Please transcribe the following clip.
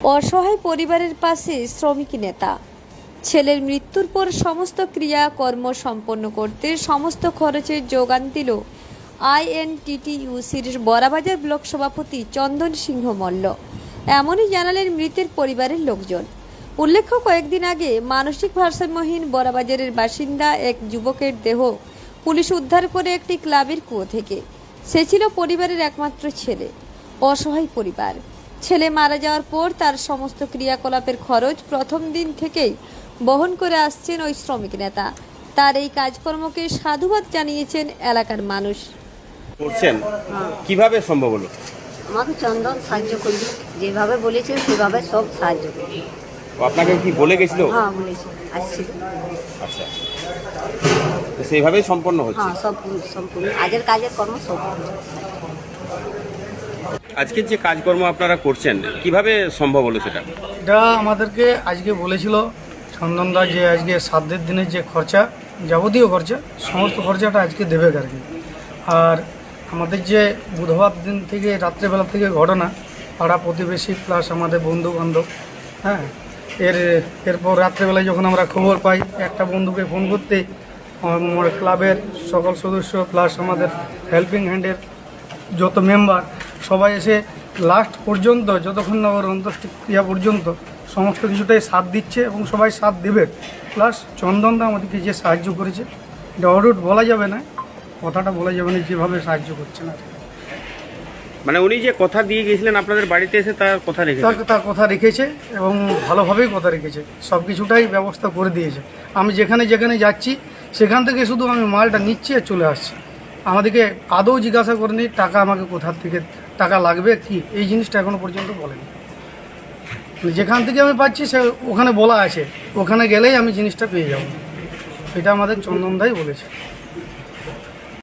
অসহায় পরিবারের পাশে শ্রমিক নেতা। ছেলের মৃত্যুর পর সমস্ত ক্রিয়া কর্ম সম্পন্ন করতে সমস্ত খরচের যোগান দিল আইএনটিটিইউসির বড়াবাজার ব্লক সভাপতি চন্দন সিংহ মল্ল। এমনই জানালেন মৃতের পরিবারের লোকজন। উল্লেখ্য, কয়েকদিন আগে মানসিক ভারসাম্যহীন বড়াবাজারের বাসিন্দা এক যুবকের দেহ পুলিশ উদ্ধার করে একটি ক্লাবের কুয়ো থেকে। সে ছিল পরিবারের একমাত্র ছেলে। অসহায় পরিবার। ছেলে মারা যাওয়ার পর তার সমস্ত ক্রিয়াকলাপের খরচ প্রথম দিন থেকেই বহন করে আসছেন ওই শ্রমিক নেতা। তার এই কাজকর্মকে সাধুবাদ জানিয়েছেন এলাকার মানুষ। করছেন? কীভাবে সম্ভব হলো? আমাকে চন্দন সাহায্য করবি। যেভাবে বলেছে সেভাবে সব সাহায্য করবি। আপনাকে কি বলে গেছিল? হ্যাঁ বলেছে। আসছিল আচ্ছা। তো সেইভাবেই সম্পন্ন হচ্ছে? হ্যাঁ সব সম্পূর্ণ। আজের কাজের কর্ম সব আজকে যে কাজকর্ম আপনারা করছেন, কীভাবে সম্ভব হলো সেটা? এটা আমাদেরকে আজকে বলেছিল চন্দনদা যে আজকে সাতদের দিনের যে খরচা, যাবতীয় খরচা, সমস্ত খরচাটা আজকে দেবে আর কি। আর আমাদের যে বুধবার দিন থেকে রাত্রেবেলা থেকে ঘটনা, পাড়া প্রতিবেশী প্লাস আমাদের বন্ধু বান্ধব হ্যাঁ? এর, এরপর রাত্রেবেলায় যখন আমরা খবর পাই, একটা বন্ধুকে ফোন করতে, আমার ক্লাবের সকল সদস্য প্লাস আমাদের হেল্পিং হ্যান্ডের যত মেম্বার সবাই এসে লাস্ট পর্যন্ত যতক্ষণ না ওর অন্ত্যেষ্টিক্রিয়া পর্যন্ত সমস্ত কিছুটাই সাথ দিচ্ছে এবং সবাই সাথ দেবে। প্লাস চন্দনদা আমাদেরকে যে সাহায্য করেছে এটা অডুট বলা যাবে না কথাটা বলা যাবে না যেভাবে সাহায্য করছে না। মানে উনি যে কথা দিয়ে গেছিলেন আপনাদের বাড়িতে এসে তার কথা রেখে তার তার কথা রেখেছে এবং ভালোভাবেই কথা রেখেছে। সব কিছুটাই ব্যবস্থা করে দিয়েছে। আমি যেখানে যেখানে যাচ্ছি সেখান থেকে শুধু আমি মালটা নিচ্ছি আর চলে আসছি। আমাদেরকে আদৌ জিজ্ঞাসা করেনি, টাকা আমাকে কোথার থেকে, টাকা লাগবে, কি? এই জিনিসটা এখনও পর্যন্ত বলেনি। যেখান থেকে আমি পাচ্ছি, সে ওখানে বলা আছে, ওখানে গেলেই আমি জিনিসটা পেয়ে যাব। এটা আমাদের চন্দনদাই বলেছে।